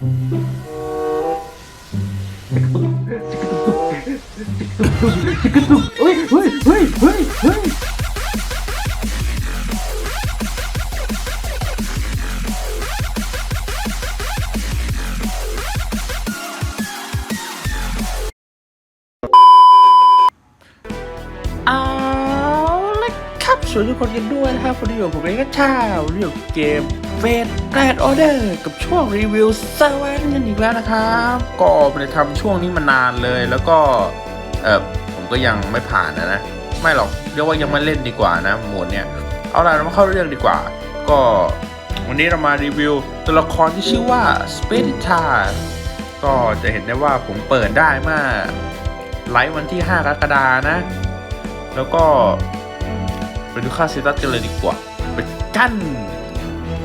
เสวัสดีทุกคนกันด้วยนะครับวันนี้อยู่ผมเองก็ชาวเรื่องเกมเฟสแกรดออเดอร์กับช่วงรีวิวเซเว่นกันอีกแล้วนะครับ ก็ไม่ได้ทำช่วงนี้มานานเลยแล้วก็เออผมก็ยังไม่ผ่านนะนะ ไม่หรอกเรียกว่ายังไม่เล่นดีกว่านะหมวดเนี้ยเอาล่ะเรามาเข้าเรื่องดีกว่า ก็วันนี้เรามารีวิวตัวละครที่ชื่อว่าสเปริทาก็จะเห็นได้ว่าผมเปิดได้เมื่อไลฟ์วันที่ 5 กรกฎานะ แล้วก็ ไปดูค่าสเตตัสกันเลยดีกว่าไปกัน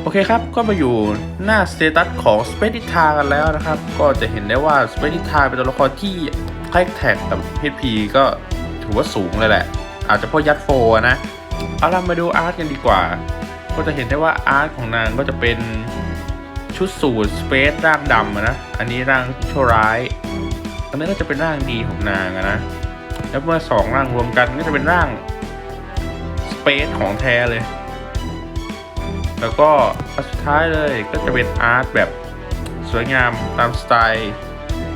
โอเคครับ ก็มาอยู่หน้าสเตตัสของ s p e d i t a กันแล้วนะครับ ก็จะเห็นได้ว่า s p e d i t a เป็นตัวละครที่แท็กแท็กกับ HP ก็ถือว่าสูงเลยแหละ อาจจะเพราะยัดโฟนะ เอาล่ะมาดูอาร์ตกันดีกว่า ก็จะเห็นได้ว่าอาร์ตของนางก็จะเป็นชุดสูทสเปซร่างดำนะ อันนี้ร่างชั่วร้าย อันนี้ก็จะเป็นร่างดีของนางนะ แล้วเมื่อสองร่างรวมกันก็จะเป็นร่าง เปซของแท้เลย แล้วก็อันสุดท้ายเลยก็จะเป็นอาร์ตแบบสวยงามตามสไตล์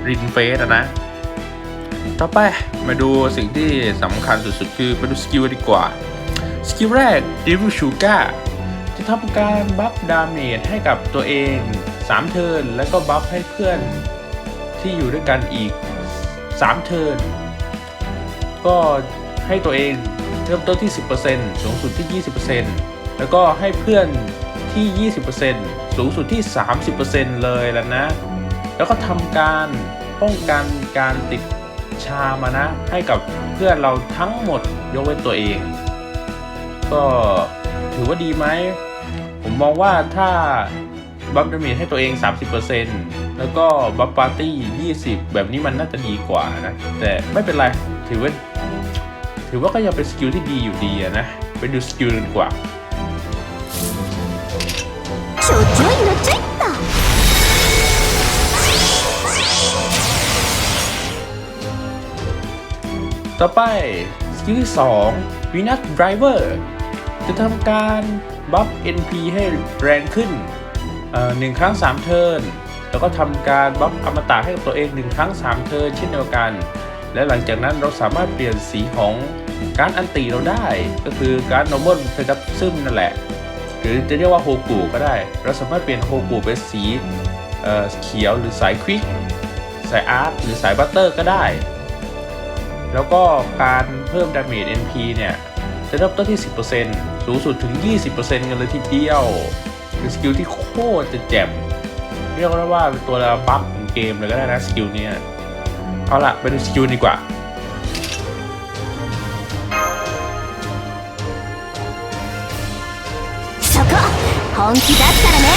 รินเฟสอะนะ ต่อไปมาดูสิ่งที่สำคัญสุดๆ คือมาดูสกิลดีกว่า สกิลแรก d e v i l Sugar จะทำการบัฟดาเมจให้กับตัวเอง 3 เทิร์นแล้วก็บัฟให้เพื่อนที่อยู่ด้วยกันอีก 3 เทิร์นก็ให้ตัวเอง เริ่มต้นที่ 10%สูงสุดที่ 20%แล้วก็ให้เพื่อนที่ 20%สูงสุดที่ 30%เลยแล้วนะ แล้วก็ทำการป้องกันการติดชามานะ ให้กับเพื่อนเราทั้งหมดยกเว้นตัวเอง ก็ถือว่าดีไหม ผมมองว่าถ้าบัฟดาเมจให้ตัวเอง 30%แล้วก็บัฟปาร์ตี้ 20 แบบนี้มันน่าจะดีกว่านะ แต่ไม่เป็นไร ถือว่า ถือว่าก็ยังเป็นสกิลที่ดีอยู่ดีนะไปดูสกิลนึงกว่าต่อไปสกิลที่2 Venus Driver จะทำการบัฟ NP ให้แรงขึ้นหนึ่งครั้ง 3 เทิร์นแล้วก็ทำการบัฟอมตะให้กับตัวเอง 1 ครั้ง 3 เทิร์นเช่นเดียวกัน และหลังจากนั้นเราสามารถเปลี่ยนสีของการอันตีเราได้ ก็คือการ normal เฟกัสซึมนั่นแหละ หรือจะเรียกว่าโฮกูก็ได้ เราสามารถเปลี่ยนโฮกูเป็นสีเเขียวหรือสายควิกสายอาร์ตหรือสายบัตเตอร์ก็ได้ แล้วก็การเพิ่มดาเมจ NP เนี่ย จะเริ่มต้นที่ 10%สูงสุดถึง 20%กันเลยทีเดียวเป็นสกิลที่โคตรจะแจ่มเรียกได้ว่าเป็นตัวบัฟของเกมเลยก็ได้นะสกิลเนี้ย เอาล่ะ ไปดูสกิลดีกว่า そこ本気だったらね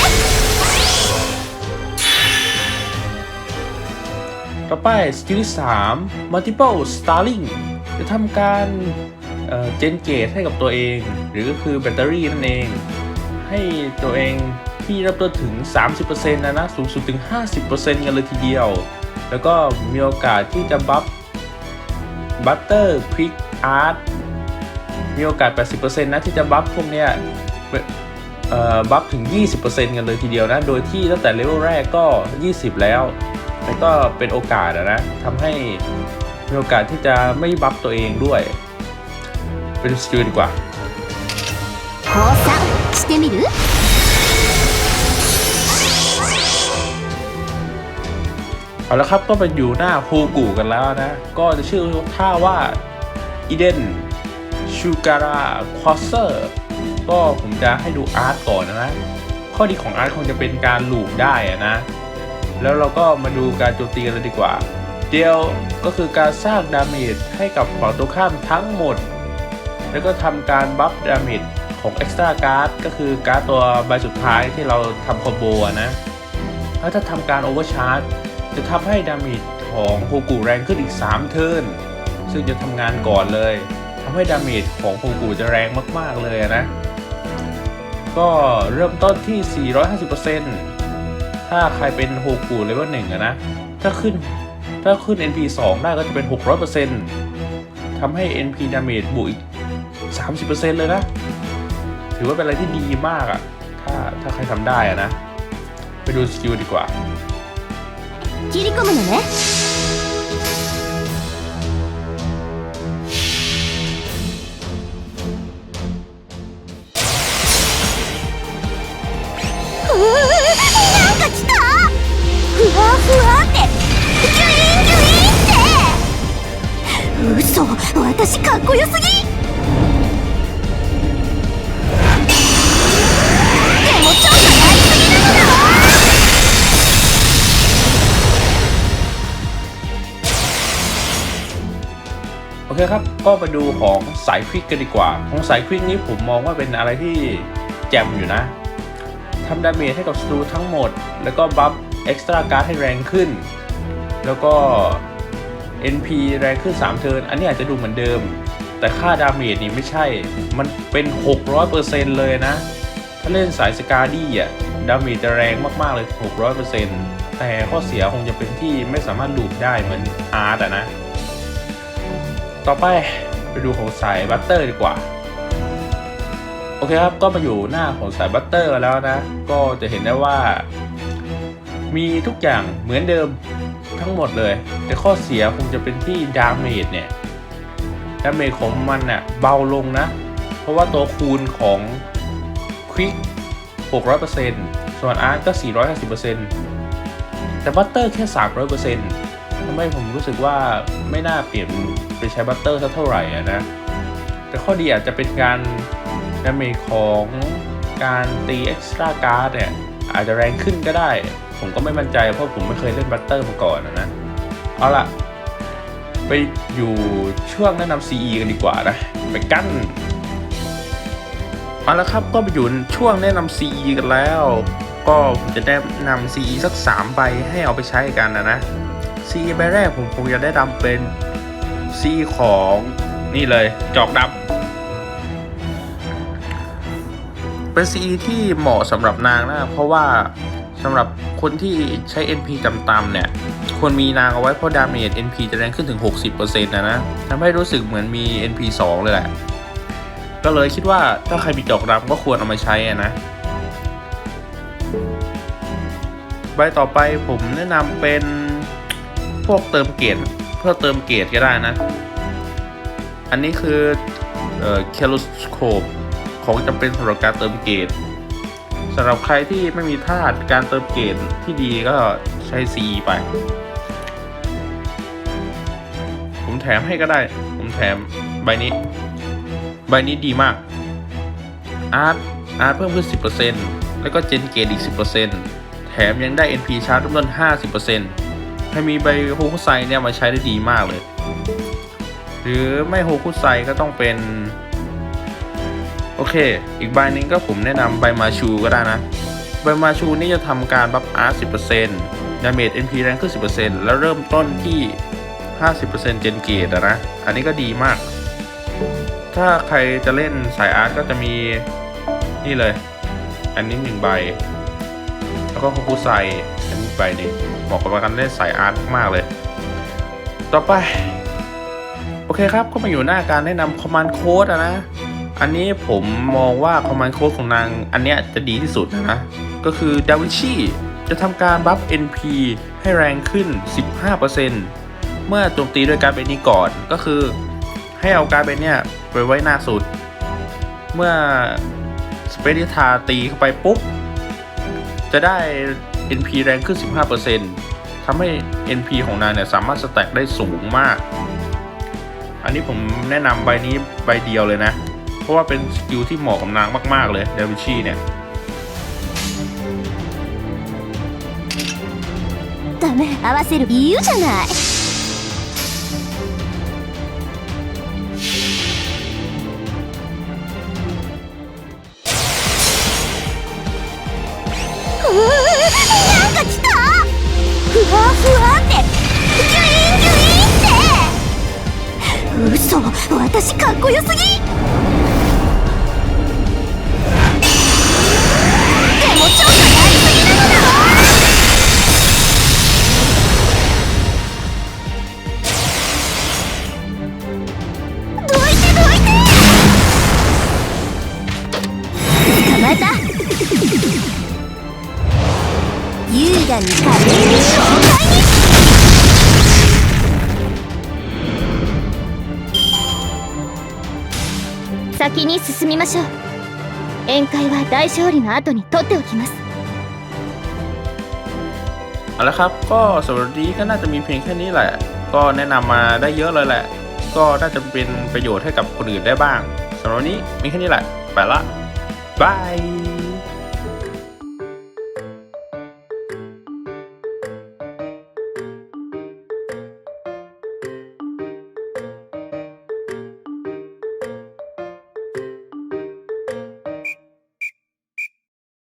ต่อไปสกิลที่ 3 multiple starling จะทำการเจนเกตให้กับตัวเอง หรือก็คือแบตเตอรี่นั่นเอง ให้ตัวเองที่เริ่มต้นถึง 30%นะนะ สูงสุดถึง 50%กันเลยทีเดียว แล้วก็มีโอกาสที่จะบัฟบัตเตอร์ควิกอาร์ตมีโอกาส 80%นะที่จะบัฟพวกเนี้ยเอ่อบัฟถึง 20%กันเลยทีเดียวนะ โดยที่ตั้งแต่เลเวลแรกก็ 20 แล้ว แล้วก็เป็นโอกาสอะนะทำให้มีโอกาสที่จะไม่บัฟตัวเองด้วย เป็นสกิลดีกว่า 降参してみる เอาละครับก็ไปอยู่หน้าฮูกูกันแล้วนะ ก็จะชื่อท่าว่าอีเดนชูการาควอเซอร์ก็ผมจะให้ดูอาร์ตก่อนนะ ข้อดีของอาร์ตคงจะเป็นการลูปได้นะ แล้วเราก็มาดูการโจมตีกันเลยดีกว่า เดียวก็คือการสร้างดาเมจให้กับฝั่งตรงข้ามทั้งหมด แล้วก็ทำการบัฟดาเมจของ Extra Card ก็คือการ์ดตัวใบสุดท้ายที่เราทำคอมโบนะ แล้วถ้าทำการโอเวอร์ชาร์จ จะทำให้ดาเมจของโฮกุแรงขึ้นอีก 3 เทิร์นซึ่งจะทำงานก่อนเลยทำให้ดาเมจของโฮกุจะแรงมาก ๆ เลยนะ ก็เริ่มต้นที่ 450%ถ้าใครเป็นโฮกูเลเวลหนึ่งนะ ถ้าขึ้นถ้าขึ้น NP 2 ได้ก็จะเป็น 600%ทำให้ NP damage บวกอีก 30%เลยนะ ถือว่าเป็นอะไรที่ดีมากอะ ถ้าถ้าใครทำได้อะนะ ไปดูสกิลดีกว่า 切り込むのね。うなんか来た！ふわふわってギュインギュインって！嘘私かっこよすぎ！ อเคครับก็ไปดูของสายควิกกันดีกว่า ของสายควิกนี้ผมมองว่าเป็นอะไรที่แจ่มอยู่นะทำดาเมจให้กับศัตรูทั้งหมด แล้วก็บัฟเอ็กซ์ตร้าการ์ดให้แรงขึ้น แล้วก็ NP แรงขึ้น 3 เทิร์น อันนี้อาจจะดูเหมือนเดิม แต่ค่าดาเมจนี่ไม่ใช่ มันเป็น 600%เลยนะ ถ้าเล่นสายสกาดี้อะ ดาเมจจะแรงมากๆเลย 600%แต่ข้อเสียคงจะเป็นที่ไม่สามารถลูปได้เหมือนอาร์ตอะนะ ต่อไปไปดูของสายบัตเตอร์ดีกว่า โอเคครับก็มาอยู่หน้าของสายบัตเตอร์แล้วนะ ก็จะเห็นได้ว่า มีทุกอย่างเหมือนเดิมทั้งหมดเลย แต่ข้อเสียคงจะเป็นที่ดาเมจเนี่ยดาเมจของมันน่ะเบาลงนะ เพราะว่าตัวคูณของควิก600%ส่วนอาร์ตก็ 450%แต่บัตเตอร์แค่ 300% ทำให้ผมรู้สึกว่าไม่น่าเปลี่ยนไปใช้บัตเตอร์สักเท่าไหร่อะนะ แต่ข้อดีอาจจะเป็นการดาเมจของการตีเอ็กซ์ตร้าการ์ดเนี่ย อาจจะแรงขึ้นก็ได้ ผมก็ไม่มั่นใจเพราะผมไม่เคยเล่นบัตเตอร์มาก่อนนะ เอาล่ะ ไปอยู่ช่วงแนะนำ CE กันดีกว่านะ ไปกั้นเอาละครับก็ไปอยู่ช่วงแนะนำ CE กันแล้ว ก็ผมจะแนะนำ CE สัก 3 ใบให้เอาไปใช้กันนะนะ CE ใบแรกผมคงจะได้นำเป็น CE ของนี่เลย จอกดำเป็น CE ที่เหมาะสำหรับนางนะ เพราะว่าสำหรับคนที่ใช้ NP ต่ำๆเนี่ยควรมีนางเอาไว้เพราะดาเมจ NP จะแรงขึ้นถึง 60%นะนะทำให้รู้สึกเหมือนมี NP 2 เลยแหละ ก็เลยคิดว่าถ้าใครมีจอกดำก็ควรเอามาใช้นะใบต่อไปผมแนะนำเป็น พวกเติมเกรดเพื่อเติมเกรดก็ได้นะ อันนี้คือเอ่อเคลูสโคปของจำเป็นสำหรับการเติมเกรดสำหรับใครที่ไม่มีธาตุการเติมเกรดที่ดีก็ใช้ C ไป ผมแถมให้ก็ได้ ผมแถมใบนี้ ใบนี้ดีมาก อาร์ตอาร์ตเพิ่มขึ้น 10%แล้วก็เจนเกตอีก 10%แถมยังได้ NP ชาร์จต้น 50% ให้มีใบโฮคุไซเนี่ยมาใช้ได้ดีมากเลย หรือไม่โฮคุไซก็ต้องเป็น โอเค อีกใบหนึงก็ผมแนะนำใบมาชูก็ได้นะ ใบมาชูนี่จะทำการบัฟอาร์ต10%ดาเมจ NP แรงขึ้น 10%แล้วเริ่มต้นที่ 50%เจนเกตนะ อันนี้ก็ดีมาก ถ้าใครจะเล่นสายอาร์ตก็จะมีนี่เลย อันนี้หนึ่งใบ แล้วก็โฮคุไซอันนี้ใบหนึ่ง เหมาะกับการเล่นสายอาร์ตมากเลย ต่อไป โอเคครับก็มาอยู่หน้าการแนะนำคอมมานด์โค้ดนะ อันนี้ผมมองว่าคอมมานด์โค้ดของนางอันเนี้ยจะดีที่สุดนะ ก็คือดาวิชีจะทำการบัฟ NP ให้แรงขึ้น 15%เมื่อโจมตีด้วยการเป็นนี้ก่อนก็คือให้เอาการเป็นเนี่ยไปไว้หน้าสุด เมื่อสเปริทาตีเข้าไปปุ๊บ จะได้ NP แรงขึ้น 15%ทำให้ NP ของนางเนี่ยสามารถสแต็กได้สูงมาก อันนี้ผมแนะนำใบนี้ใบเดียวเลยนะ เพราะว่าเป็นสกิลที่เหมาะกับนางมาก ๆ เลยเดวิชีเนี่ย ダメ合わせる理由じゃない こよすぎ先に進みましょう宴会は大勝利の後に取っておきます เอาละครับ ก็สำหรับวันนี้ก็น่าจะมีเพียงแค่นี้แหละ ก็แนะนำมาได้เยอะเลยแหละ ก็น่าจะเป็นประโยชน์ให้กับคนอื่นได้บ้างสำหรับวันนี้มีแค่นี้แหละ ไปละบาย